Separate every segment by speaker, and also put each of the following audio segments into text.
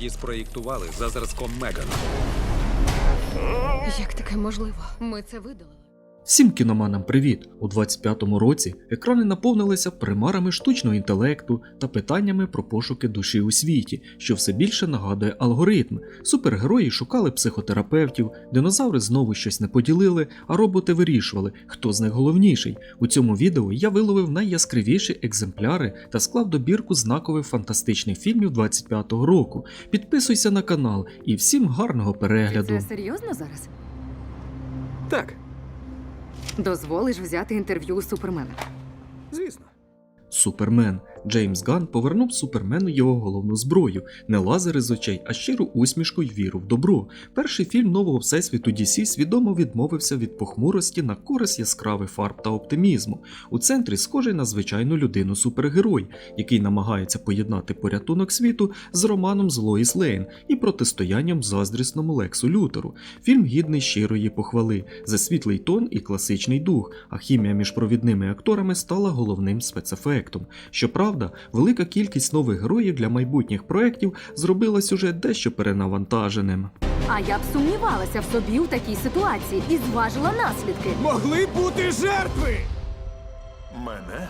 Speaker 1: Її спроєктували за зразком Меган.
Speaker 2: Як таке можливо? Ми це видалили.
Speaker 3: Всім кіноманам привіт! У 25-му році екрани наповнилися примарами штучного інтелекту та питаннями про пошуки душі у світі, що все більше нагадує алгоритм. Супергерої шукали психотерапевтів, динозаври знову щось не поділили, а роботи вирішували, хто з них головніший. У цьому відео я виловив найяскравіші екземпляри та склав добірку знакових фантастичних фільмів 25-го року. Підписуйся на канал і всім гарного перегляду.
Speaker 4: Це серйозно зараз?
Speaker 1: Так,
Speaker 4: Дозволиш взяти інтерв'ю у супермена.
Speaker 1: звісно.
Speaker 3: Супермен. Джеймс Ган повернув Супермену його головну зброю, не лазери з очей, а щиру усмішку й віру в добро. Перший фільм нового всесвіту DC свідомо відмовився від похмурості на користь яскравих фарб та оптимізму. У центрі схожий на звичайну людину супергерой, який намагається поєднати порятунок світу з романом з Лоїс Лейн і протистоянням заздрісному Лексу Лютеру. Фільм гідний щирої похвали, за світлий тон і класичний дух, а хімія між провідними акторами стала головним спецефектом. Щоправда, велика кількість нових героїв для майбутніх проєктів зробила сюжет дещо перенавантаженим.
Speaker 4: А я б сумнівалася в собі у такій ситуації і зважила наслідки.
Speaker 1: Могли бути жертви!
Speaker 5: Мене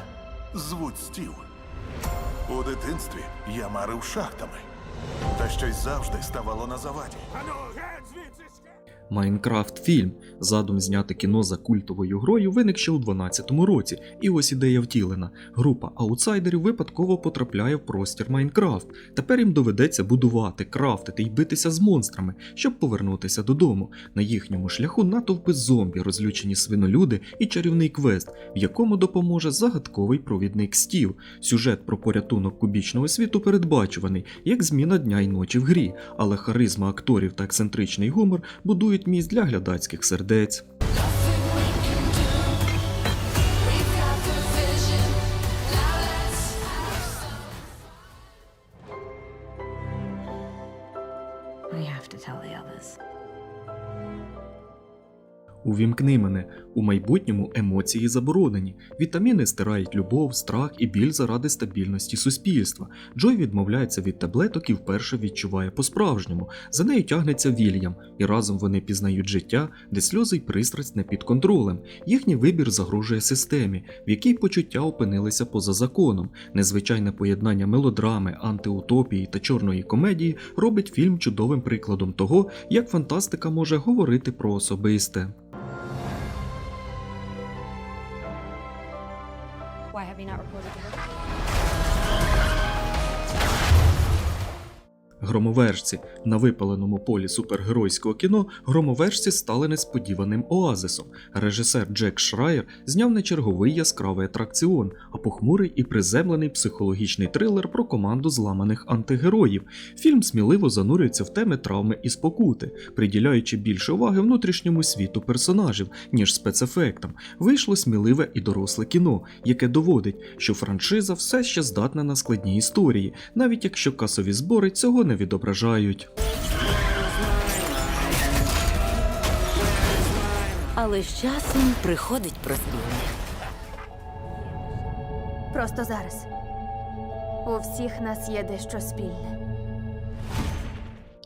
Speaker 5: звуть Стів. У дитинстві я марив шахтами. Та щось завжди ставало на заваді.
Speaker 1: Ану, геть звідси!
Speaker 3: Майнкрафт фільм. Задум зняти кіно за культовою грою виник ще у 12-му році, і ось ідея втілена. Група аутсайдерів випадково потрапляє в простір Майнкрафт. Тепер їм доведеться будувати, крафтити й битися з монстрами, щоб повернутися додому. На їхньому шляху натовпи зомбі, розлючені свинолюди і чарівний квест, в якому допоможе загадковий провідник Стів. Сюжет про порятунок кубічного світу передбачуваний, як зміна дня й ночі в грі, але харизма акторів та ексцентричний гумор будують місць для глядацьких сердець. Увімкни мене. У майбутньому емоції заборонені. Вітаміни стирають любов, страх і біль заради стабільності суспільства. Джой відмовляється від таблеток і вперше відчуває по-справжньому. За нею тягнеться Вільям, і разом вони пізнають життя, де сльози й пристрасть не під контролем. Їхній вибір загрожує системі, в якій почуття опинилися поза законом. Незвичайне поєднання мелодрами, антиутопії та чорної комедії робить фільм чудовим прикладом того, як фантастика може говорити про особисте.
Speaker 6: not reported to
Speaker 3: Громовержці на випаленому полі супергеройського кіно громовержці стали несподіваним оазисом. Режисер Джек Шрайер зняв не черговий яскравий атракціон, а похмурий і приземлений психологічний трилер про команду зламаних антигероїв. Фільм сміливо занурюється в теми травми і спокути, приділяючи більше уваги внутрішньому світу персонажів, ніж спецефектам. Вийшло сміливе і доросле кіно, яке доводить, що франшиза все ще здатна на складні історії, навіть якщо касові збори цього не відображають.
Speaker 7: Але з часом приходить прозріння.
Speaker 8: Просто зараз. У всіх нас є дещо спільне.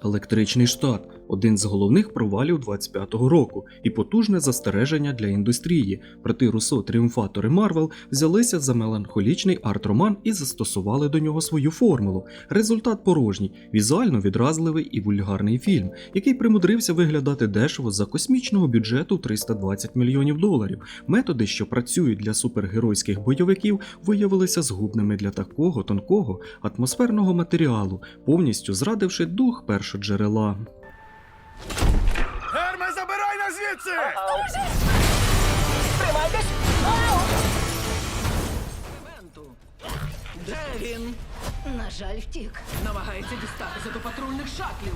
Speaker 3: Електричний штат один з головних провалів 25-го року і потужне застереження для індустрії. Проти Руссо тріумфатори Марвел взялися за меланхолічний арт-роман і застосували до нього свою формулу. Результат порожній, візуально відразливий і вульгарний фільм, який примудрився виглядати дешево за космічного бюджету 320 мільйонів доларів. Методи, що працюють для супергеройських бойовиків, виявилися згубними для такого тонкого атмосферного матеріалу, повністю зрадивши дух першоджерела.
Speaker 1: Герме, забирай нас звідси!
Speaker 9: Де він?
Speaker 2: На жаль, втік.
Speaker 9: Намагається дістатися до патрульних шаклів.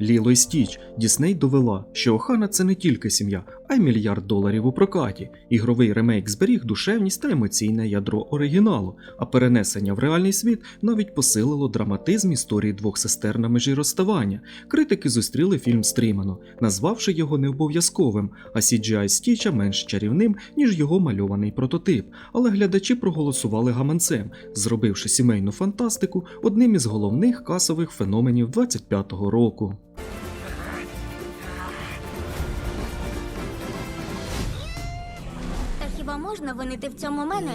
Speaker 3: Ліло й Стіч Дісней довела, що Охана це не тільки сім'я, а й мільярд доларів у прокаті. Ігровий ремейк зберіг душевність та емоційне ядро оригіналу, а перенесення в реальний світ навіть посилило драматизм історії двох сестер на межі розставання. Критики зустріли фільм стримано, назвавши його необов'язковим, а CGI Стіча менш чарівним, ніж його мальований прототип. Але глядачі проголосували гаманцем, зробивши сімейну фантастику одним із головних касових феноменів 25-го року.
Speaker 8: Можна винити в цьому мене?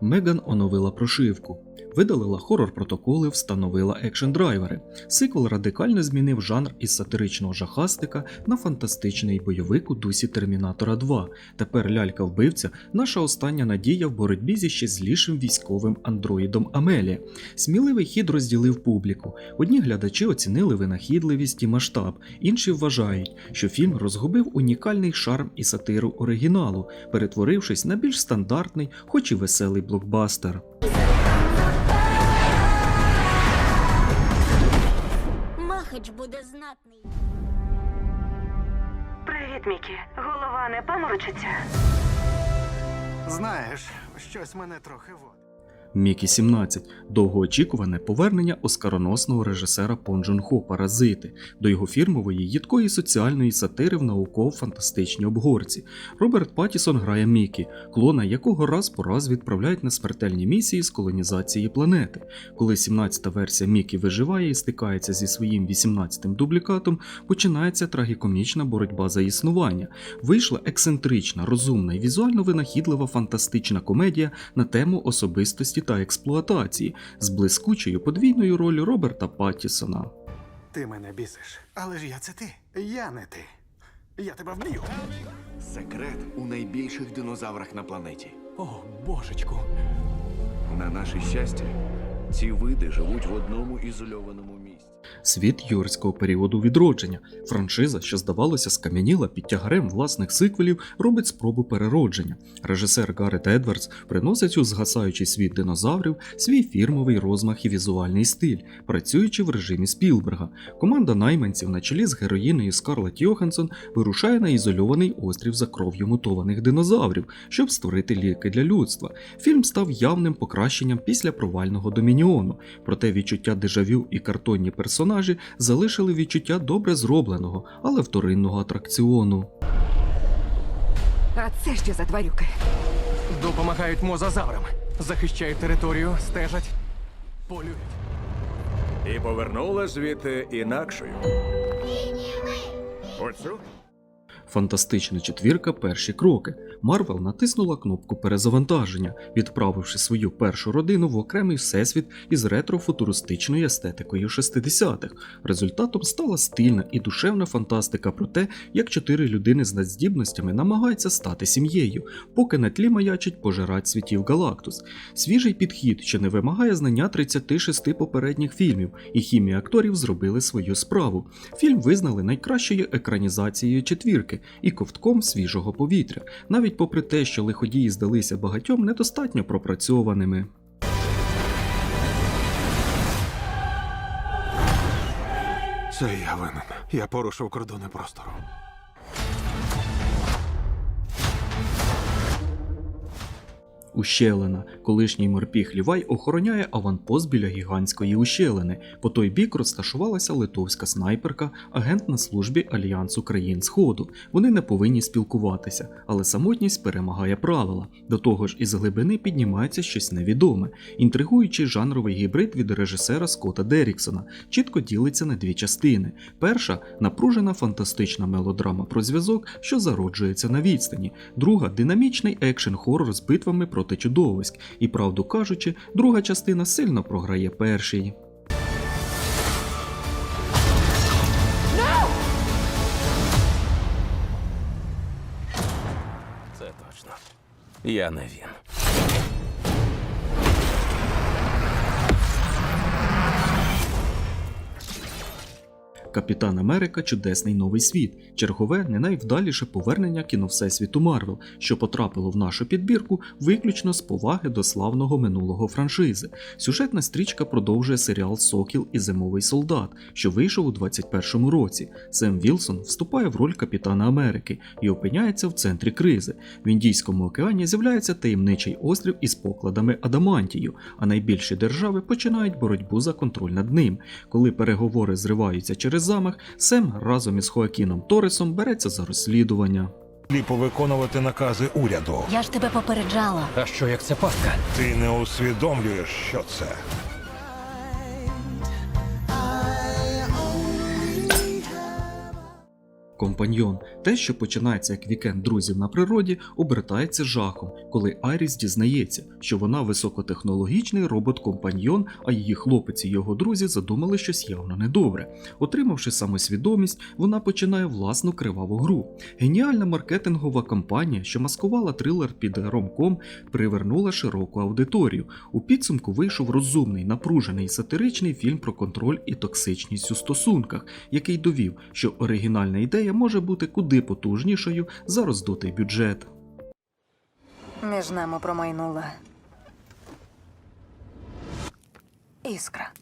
Speaker 3: Меган оновила прошивку, видалила хорор протоколи, встановила екшн драйвери. Сиквел радикально змінив жанр із сатиричного жахастика на фантастичний бойовик у дусі Термінатора 2. Тепер лялька вбивця наша остання надія в боротьбі зі ще злішим військовим андроїдом Амелія. Сміливий хід розділив публіку. Одні глядачі оцінили винахідливість і масштаб, інші вважають, що фільм розгубив унікальний шарм і сатиру оригіналу, перетворившись на більш стандартний, хоч і веселий блокбастер.
Speaker 8: Махач буде знатний.
Speaker 4: Привіт, Мікі. Голова не паморочиться.
Speaker 1: Знаєш, щось мене трохи водить.
Speaker 3: Мікі 17 довгоочікуване повернення оскароносного режисера Пон Джун Хо Паразити до його фірмової їдкої соціальної сатири в науково-фантастичній обгорці. Роберт Паттісон грає Мікі, клона якого раз по раз відправляють на смертельні місії з колонізації планети. Коли 17-та версія Мікі виживає і стикається зі своїм 18-тим дублікатом, починається трагікомічна боротьба за існування. Вийшла ексцентрична, розумна і візуально винахідлива фантастична комедія на тему особистості та експлуатації з блискучою подвійною ролью Роберта Паттісона.
Speaker 1: Ти мене бісиш. Але ж я це ти. Я не ти. Я тебе вб'ю.
Speaker 10: Секрет у найбільших динозаврах на планеті.
Speaker 1: О, божечку.
Speaker 10: На наше щастя, ці види живуть в одному ізольованому.
Speaker 3: Світ юрського періоду відродження. Франшиза, що здавалося, скам'яніла під тягарем власних сиквелів, робить спробу переродження. Режисер Гарет Едвардс приносить у згасаючий світ динозаврів свій фірмовий розмах і візуальний стиль, працюючи в режимі Спілберга. Команда найманців на чолі з героїнею Скарлетт Йоханссон вирушає на ізольований острів за кров'ю мутованих динозаврів, щоб створити ліки для людства. Фільм став явним покращенням після провального домініону, проте відчуття дежавю і картонні персонажі залишили відчуття добре зробленого, але вторинного атракціону.
Speaker 9: А це що за тварюки? Допомагають мозазаврам. Захищають територію, стежать, полюють.
Speaker 1: І повернула звідти інакшою. Оцю?
Speaker 3: Фантастична четвірка перші кроки. Марвел натиснула кнопку перезавантаження, відправивши свою першу родину в окремий всесвіт із ретро-футуристичною естетикою 60-х. Результатом стала стильна і душевна фантастика про те, як чотири людини з надздібностями намагаються стати сім'єю, поки на тлі маячить пожирать світів Галактус. Свіжий підхід, що не вимагає знання 36 попередніх фільмів, і хімія акторів зробили свою справу. Фільм визнали найкращою екранізацією четвірки і ковтком свіжого повітря, навіть попри те, що лиходії здалися багатьом недостатньо пропрацьованими.
Speaker 1: Це я винен. Я порушив кордони простору.
Speaker 3: Ущелина. Колишній морпіг Лівай охороняє аванпост біля гігантської ущелини. По той бік розташувалася литовська снайперка, агент на службі Альянсу країн Сходу. Вони не повинні спілкуватися, але самотність перемагає правила. До того ж, із глибини піднімається щось невідоме. Інтригуючий жанровий гібрид від режисера Скотта Деріксона чітко ділиться на дві частини. Перша напружена фантастична мелодрама про зв'язок, що зароджується на відстані. Друга динамічний екшен-хоррор з битвами проти чудовиськ. І правду кажучи, друга частина сильно програє першій.
Speaker 10: Це точно. Я не він.
Speaker 3: Капітан Америка Чудесний новий світ, чергове не найвдаліше повернення кіно Всесвіту Марвел, що потрапило в нашу підбірку виключно з поваги до славного минулого франшизи. Сюжетна стрічка продовжує серіал Сокіл і Зимовий солдат, що вийшов у 21-му році. Сем Вілсон вступає в роль Капітана Америки і опиняється в центрі кризи. В Індійському океані з'являється таємничий острів із покладами Адамантію, а найбільші держави починають боротьбу за контроль над ним. Коли переговори зриваються через замах, Сем разом із Хоакіном Торесом береться за розслідування.
Speaker 11: повиконувати накази уряду.
Speaker 7: Я ж тебе попереджала.
Speaker 9: А що як це пастка?
Speaker 11: Ти не усвідомлюєш, що це.
Speaker 3: Компаньйон, те, що починається як вікенд друзів на природі, обертається жахом, коли Айріс дізнається, що вона високотехнологічний робот-компаньйон, а її хлопець і його друзі задумали щось явно недобре. Отримавши самосвідомість, вона починає власну криваву гру. Геніальна маркетингова кампанія, що маскувала трилер під ромком, привернула широку аудиторію. У підсумку вийшов розумний, напружений і сатиричний фільм про контроль і токсичність у стосунках, який довів, що оригінальна ідея може бути куди потужнішою за роздутий бюджет.
Speaker 7: Між нами промайнула. Іскра.